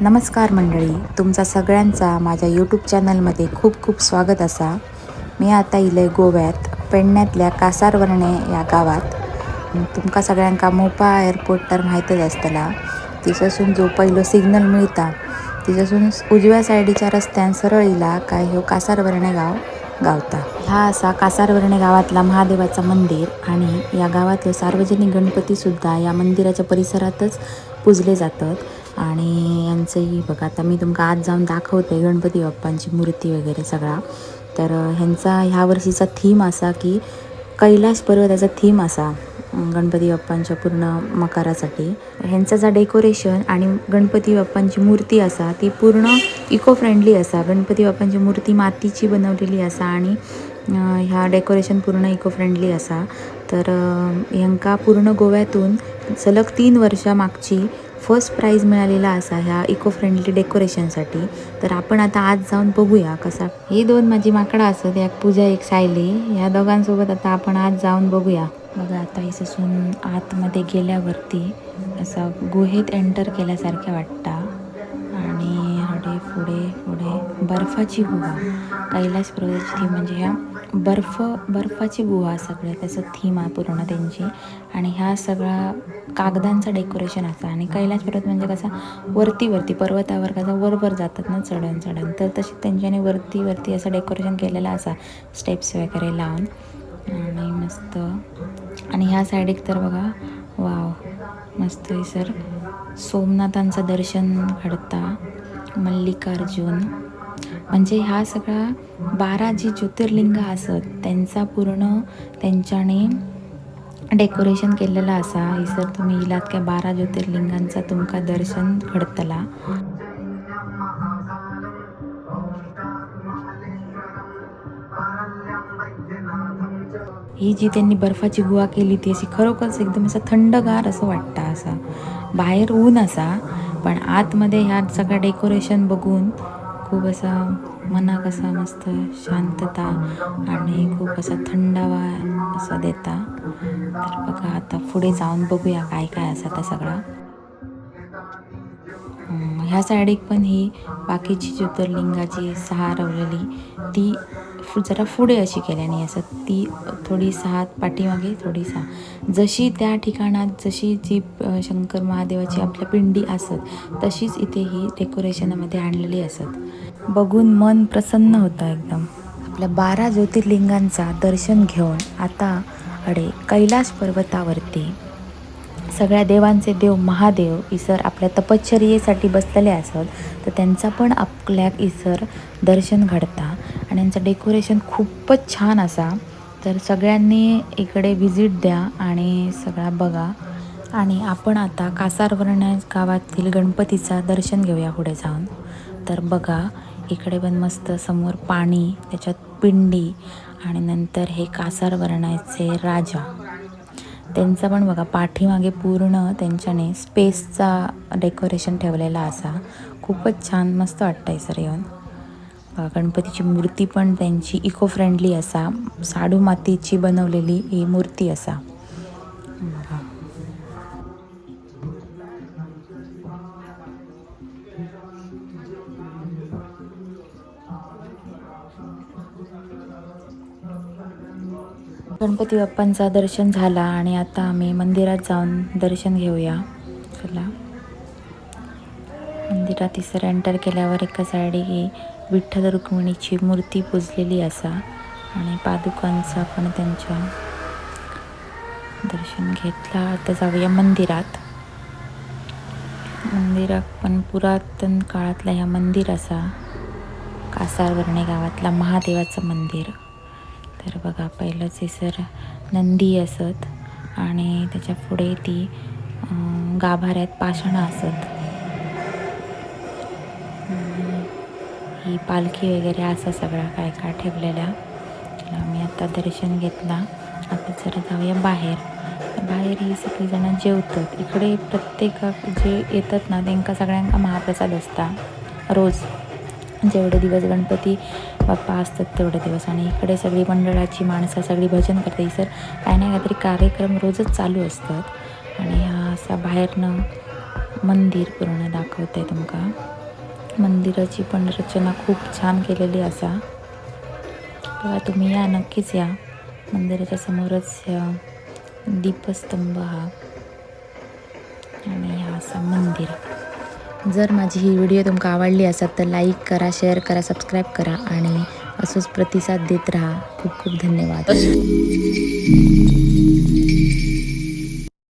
नमस्कार मंडळी तुमचा सगळ्यांचा माझ्या यूट्यूब चॅनलमध्ये खूप खूप स्वागत असा. मी आता इले गोव्यात पेडण्यातल्या कासारवर्णे या गावात. तुमका सगळ्यांका मोपा एअरपोर्ट तर माहीतच असतला. तिच्यासून जो पहिलो सिग्नल मिळता तिच्यासून उजव्या सायडीच्या रस्त्यान सरळ इला काय ह्यो कासारवर्णे गाव गावता. हा असा कासारवर्णे गावातला महादेवाचा मंदिर आणि या गावातले सार्वजनिक गणपतीसुद्धा या मंदिराच्या परिसरातच पूजले जातात. आणि यांचंही बघा आता मी तुमका आज जाऊन दाखवते गणपती बाप्पांची मूर्ती वगैरे सगळा. तर ह्यांचा ह्या वर्षीचा थीम असा की कैलाश पर्वताचा थीम असा गणपती बाप्पांच्या पूर्ण मकारासाठी. ह्यांचा जा डेकोरेशन आणि गणपती बाप्पांची मूर्ती असा ती पूर्ण इको फ्रेंडली असा. गणपती बाप्पांची मूर्ती मातीची बनवलेली असा आणि ह्या डेकोरेशन पूर्ण इको फ्रेंडली असा. तर अं, ह्यांका पूर्ण गोव्यातून सलग तीन वर्षा मागची फर्स्ट प्राईज मिळालेला असा ह्या इको फ्रेंडली डेकोरेशनसाठी तर आपण आता आज जाऊन बघूया कसा. ही दोन माझी माकडं असत एक पूजा एक सायली. ह्या दोघांसोबत आता आपण आज जाऊन बघूया. बघा आता इसून आतमध्ये गेल्यावरती असं गुहेत एंटर केल्यासारख्या वाटतं. आणि हडे पुढे पुढे बर्फाची गुहा कैलास प्रदेश ती म्हणजे ह्या बर्फ बर्फाची गुहा सगळं त्याचं थीम आहे पूर्ण त्यांची. आणि ह्या सगळा कागदांचं डेकोरेशन असा आणि कैलास पर्वत म्हणजे कसा वरती वरती पर्वतावर कसा वरवर जातात ना चढण चढण. तर तशी त्यांच्याने वरती वरती असं डेकोरेशन केलेलं असा स्टेप्स वगैरे लावून. आणि मस्त. आणि ह्या साईडीक तर बघा वाव मस्त आहे सर. सोमनाथांचं दर्शन घडता. मल्लिकार्जुन. म्हणजे ह्या सगळ्या बारा जी ज्योतिर्लिंग असत त्यांचा पूर्ण त्यांच्याने डेकोरेशन केलेलं असा. सर तुम्ही इलात काय बारा ज्योतिर्लिंगांचा तुमका दर्शन घडतला. ही जी त्यांनी बर्फाची गुहा केली ती अशी खरोखरच एकदम असं थंडगार असं वाटतं असं. बाहेर ऊन असा पण आतमध्ये ह्या सगळं डेकोरेशन बघून खूप असा मनाक असा मस्त शांतता आणि खूप असा थंडावा असा देता. तर बघा आता पुढे जाऊन बघूया काय काय असा त्या सगळा. ह्या साईडिक पण ही बाकीची ज्योतिर्लिंगाची सहा रवलेली ती फु- जरा पुढे अशी केल्याने असं ती थोडी सहा पाठीमागे थोडी सहा. जशी त्या ठिकाणात जशी जी शंकर महादेवाची आपल्या पिंडी असत तशीच इथे ही डेकोरेशनमध्ये आणलेली असत. बघून मन प्रसन्न होतं एकदम. आपल्या बारा ज्योतिर्लिंगांचा दर्शन घेऊन आता अडे कैलास पर्वतावरती सगळ्या देवांचे देव महादेव इसर आपल्या तपश्चर्येसाठी बसलेले असत तर त्यांचा पण आपल्याक इसर दर्शन घडता. आणि यांचं डेकोरेशन खूपच छान असा. तर सगळ्यांनी इकडे व्हिजिट द्या आणि सगळा बघा. आणि आपण आता कासारवर्ण गावातील गणपतीचा दर्शन घेऊया पुढे जाऊन. तर बघा इकडे पण मस्त समोर पाणी त्याच्यात पिंडी आणि नंतर हे कासारवर्णाचे राजा. त्यांचा पण बघा पाठीमागे पूर्ण त्यांच्याने स्पेसचा डेकोरेशन ठेवलेला असा. खूपच छान मस्त वाटतंय सर येऊन. बघा, गणपतीची मूर्ती पण त्यांची इको फ्रेंडली असा. साडू मातीची बनवलेली ही मूर्ती असा. गणपती बाप्पांचा दर्शन झाला आणि आता आम्ही मंदिरात जाऊन दर्शन घेऊया. चला. मंदिरात इसर एंटर केल्यावर एका साईडी ही विठ्ठल रुक्मिणीची मूर्ती पुजलेली असा आणि पादुकांचा पण त्यांच्या दर्शन घेतला. आता जाऊया मंदिरात. मंदिरात पण पुरातन काळातला ह्या मंदिर असा कासारवर्णे गावातला महादेवाचं मंदिर. तर बघा पहिलंच हे सर नंदी असत आणि त्याच्या पुढे ती गाभाऱ्यात पाषाणं असत. ही पालखी वगैरे असं सगळा काय काय ठेवलेल्या. चला आम्ही आता दर्शन घेतला. आता जरा जाऊया बाहेर. बाहेर ही सगळीजणं जेवतात. इकडे प्रत्येक जे येतात ना त्यांका सगळ्यांका महाप्रसाद असता. रोज. जेवढे दिवस गणपती बाप्पा असतात तेवढे दिवस. आणि इकडे सगळी मंडळाची माणसं सगळी भजन करते सर काय नाही काहीतरी कार्यक्रम रोजच चालू असतात. आणि हा असा बाहेरनं मंदिर पूर्ण दाखवते तुमका. मंदिराची पण रचना खूप छान केलेली असा. बघा तुम्ही या नक्कीच या. मंदिराच्या समोरच दीपस्तंभ हा. आणि हा असा मंदिर. जर माझी ही व्हिडिओ तुमका आवडली असेल तर लाईक करा शेअर करा सबस्क्राईब करा आणि असंच प्रतिसाद देत राहा. खूप खूप धन्यवाद.